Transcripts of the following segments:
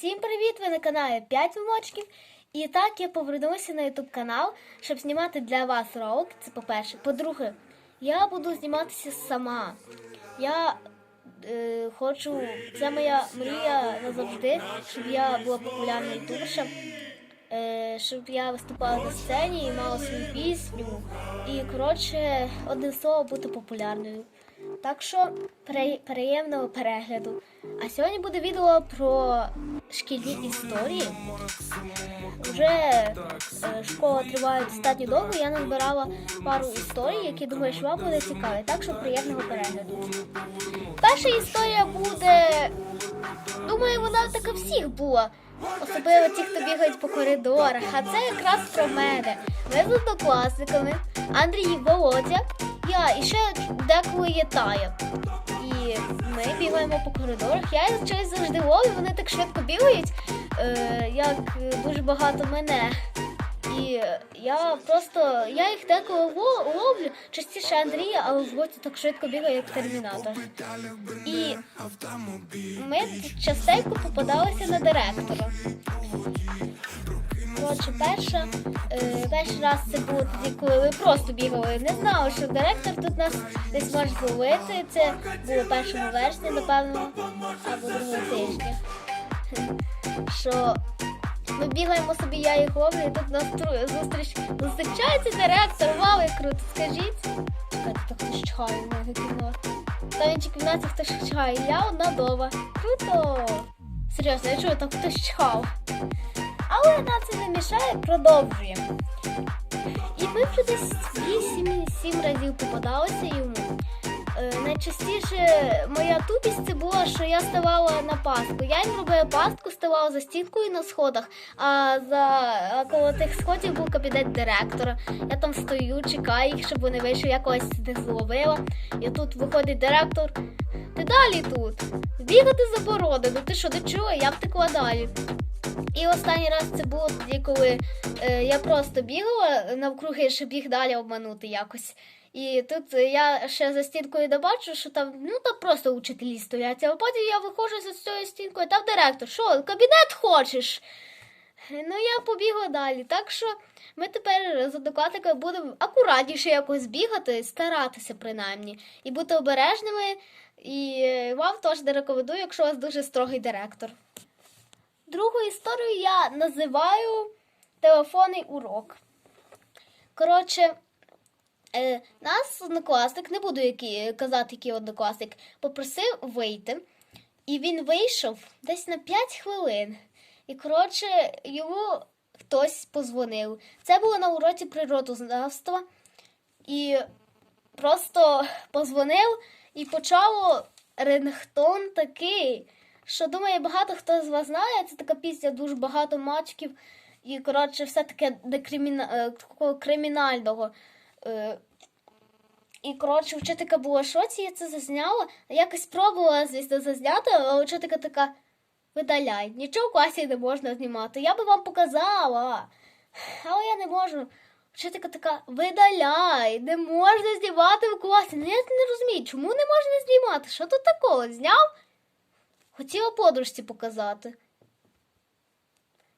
Всім привіт! Ви на каналі 5 вимочків. І так я повернуся на YouTube канал, щоб знімати для вас ролики. Це по-перше. По-друге, я буду зніматися сама. Я е, хочу, це моя мрія назавжди, щоб я була популярною ютуберша, е, щоб я виступала на сцені і мала свою пісню. І коротше, одним словом, бути популярною. Так що при- приємного перегляду. А сьогодні буде відео про шкільні історії. Вже е, школа триває достатньо довго. Я назбирала пару історій, які думаю, що вам буде цікаві. Так що приємного перегляду. Перша історія буде. Думаю, вона така всіх була. Особливо ті, хто бігають по коридорах. А це якраз про мене. Ми з однокласниками, Андрій Володя, я і ще деколи є Тая. І ми бігаємо по коридорах. Я щось завжди ловлю, вони так швидко бігають, е, як дуже багато мене. І я просто я їх деколи ло- ловлю, частіше Андрія, але Володя так швидко бігає, як термінатор. І ми частенько попадалися на директора. Коротше, перша, е, перший раз це було тоді, коли ми просто бігали. Не знали, що директор тут нас десь може зловити. Це було 1 вересня, напевно, або другого тижня. Що ми бігаємо собі, я їх ловлю, і тут нас зустріч зустрічається директор. Вау, як круто, скажіть. Чекайте, то хтось чхає в мене кімнаті. Та в іншій кімнаті хтось чхає, я одна дома. Круто! Серйозно, я чую, там хтось чхав. Але нам це не мішає, продовжуємо. І ми вже десь 8-7 разів попадалися йому. Е, найчастіше моя тупість це було, що я ставала на пастку. Я їм робила пастку, ставала за стінкою на сходах, а за а коло тих сходів був кабінет директора. Я там стою, чекаю їх, щоб вони вийшли, я когось сюди зловила. І тут виходить директор. Ти далі тут. Бігати заборонено. Ти що, не чула? Я втекла далі. І останній раз це було тоді, коли е, я просто бігала навкруги, щоб їх далі обманути якось. І тут я ще за стінкою добачу, що там ну там просто учителі стоять. А потім я виходжу за цією стінкою, там директор, що, кабінет хочеш? Ну, я побігла далі. Так що ми тепер з однокласниками будемо акуратніше якось бігати, старатися принаймні, і бути обережними. І вам теж не рекомендую, якщо у вас дуже строгий директор. Другу історію я називаю телефонний урок. Коротше, е, нас однокласник, не буду які, казати, який однокласник, попросив вийти. І він вийшов десь на 5 хвилин. І, коротше, йому хтось позвонив. Це було на уроці природознавства. І просто позвонив і почало рингтон такий, що думаю, багато хто з вас знає. Це така пісня дуже багато мачків. І, коротше, все таке декриміна... е, кримінального. Е, І, коротше, вчителька була в шоці, я це зазняла. Якось пробувала, звісно, зазняти, але вчителька така. Видаляй, нічого в класі не можна знімати. Я би вам показала. Але я не можу. Вчителька така, видаляй, не можна знімати в класі. Ну я не розумію, чому не можна знімати? Що тут такого? Зняв? Хотіла подружці показати.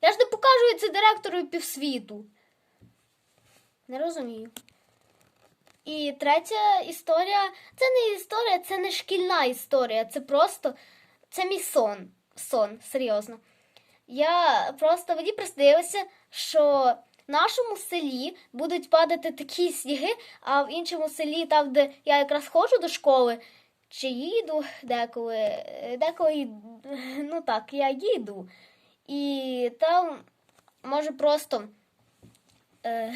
Я ж не покажу це директору півсвіту. Не розумію. І третя історія це не історія, це не шкільна історія. Це просто це мій сон. Сон, серйозно. Я просто мені приснилося, що в нашому селі будуть падати такі сніги, а в іншому селі, там, де я якраз ходжу до школи, чи їду деколи, деколи, ну так, я їду. І там, може, просто е,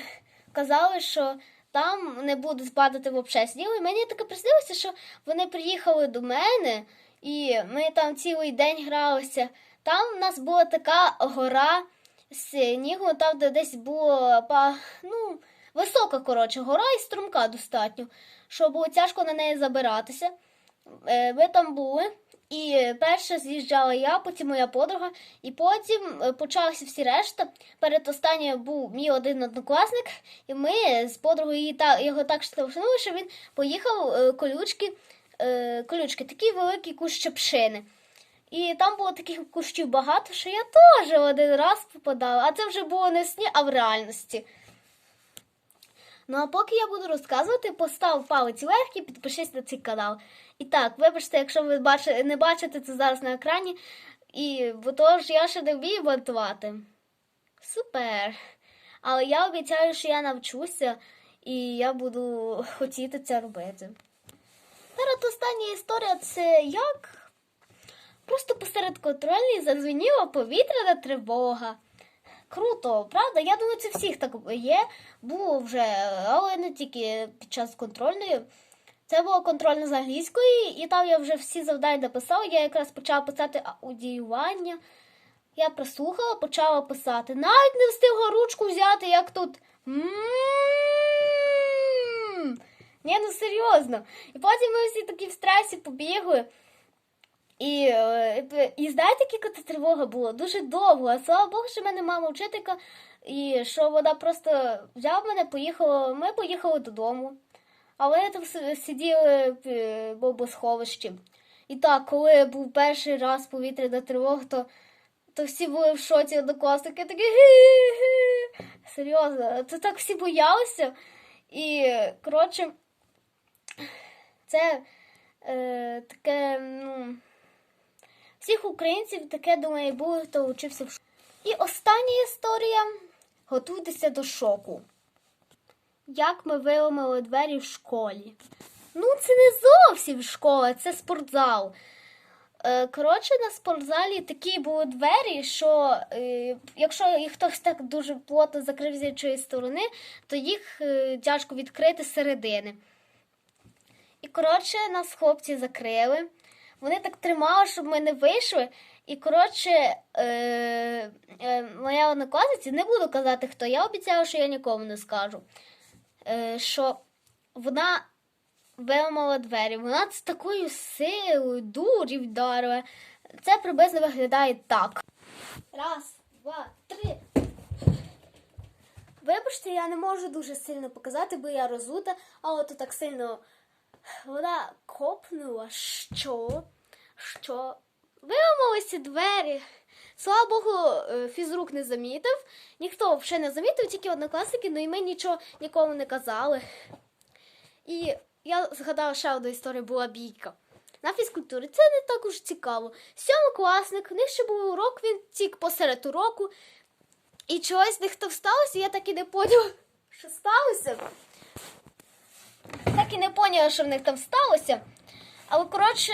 казали, що там не буде падати взагалі снігу. І мені таке приснилося, що вони приїхали до мене, і ми там цілий день гралися. Там в нас була така гора снігу, там де десь було ну, висока, коротше, гора і струмка достатньо, що було тяжко на неї забиратися. Е, Ми там були. І перша з'їжджала я, потім моя подруга, і потім е, почалися всі решта. Перед останньою був мій один однокласник, і ми з подругою її та, його так штовхнули, що він поїхав е, колючки, е, колючки, такі великі кущі пшини. І там було таких кущів багато, що я теж один раз попадала. А це вже було не в сні, а в реальності. Ну а поки я буду розказувати, постав палець вверх і підпишись на цей канал. І так, вибачте, якщо ви бачи, не бачите це зараз на екрані, і бо то ж я ще не вмію монтувати. Супер. Але я обіцяю, що я навчуся і я буду хотіти це робити. Зараз остання історія це як просто посеред контрольної задзвеніла повітряна тривога. Круто, правда? Я думаю, це всіх так є. Було вже, але не тільки під час контрольної. Це було контрольне з англійської, і там я вже всі завдання написала. Я якраз почала писати аудіювання. Я прослухала, почала писати. Навіть не встигла ручку взяти, як тут. Ні, ну серйозно. І потім ми всі такі в стресі побігли. І, е, і знаєте, яка тривога була? Дуже довго. А слава Богу, що в мене мама вчителька, і що вона просто взяла мене, поїхала. Ми поїхали додому. А вони там сиділи е, в бомбосховищі. І так, коли був перший раз повітряна тривога, то, то всі були в шоці однокласники такі. «Гі-гі-гі». Серйозно, це так всі боялися. І, коротше, це е, таке, ну. Всіх українців таке, думаю, було, хто вчився в школі. І остання історія. Готуйтеся до шоку. Як ми виламали двері в школі. Ну, це не зовсім школа, це спортзал. Е, Коротше, на спортзалі такі були двері, що е, якщо їх хтось так дуже плотно закрив з іншої сторони, то їх е, тяжко відкрити з середини. І, коротше, нас хлопці закрили. Вони так тримали, щоб ми не вийшли. І, коротше, моя однокласниця, не буду казати, хто, я обіцяла, що я нікому не скажу. Е, що вона виламала двері. Вона з такою силою, дурі вдарила. Це приблизно виглядає так. Раз, два, три. Вибачте, я не можу дуже сильно показати, бо я розута, а от так сильно вона копнула, що? Що? Виламалися двері. Слава Богу, е, фізрук не замітив. Ніхто ще не замітив, тільки однокласники, ну і ми нічого нікому не казали. І я згадала ще одну історію, була бійка. На фізкультурі це не так уж цікаво. Сьомокласник, в них ще був урок, він тік посеред уроку. І чогось в них то сталося, я так і не поняла, що сталося. Так і не поняла, що в них там сталося. Але, коротше,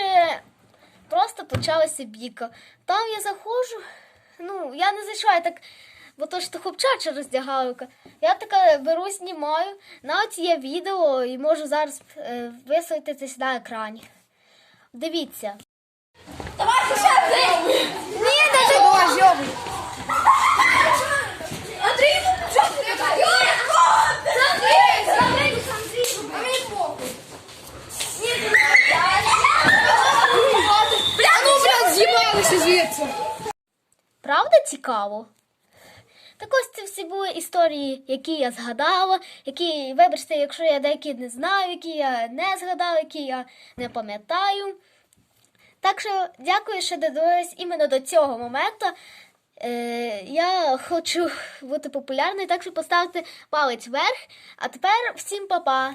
просто почалася бійка. Там я заходжу, ну, я не зайшла, я так, бо то ж то хлопчача роздягалка. Я така беру, знімаю, навіть є відео і можу зараз е, висвітити це на екрані. Дивіться. Давай ще! Ні, даже Давай, жовий! Андрій, що ти? Юля, Андрій! Андрій, Андрій! А мені похуй! Ні, ти не Бля, ну, блядь, з'їбалися звідси! Правда цікаво? Так ось це всі були історії, які я згадала, які, вибачте, якщо я деякі не знаю, які я не згадала, які я не пам'ятаю. Так що дякую, що додивились іменно до цього моменту. Е, я хочу бути популярною, так що поставте палець вверх. А тепер всім па-па!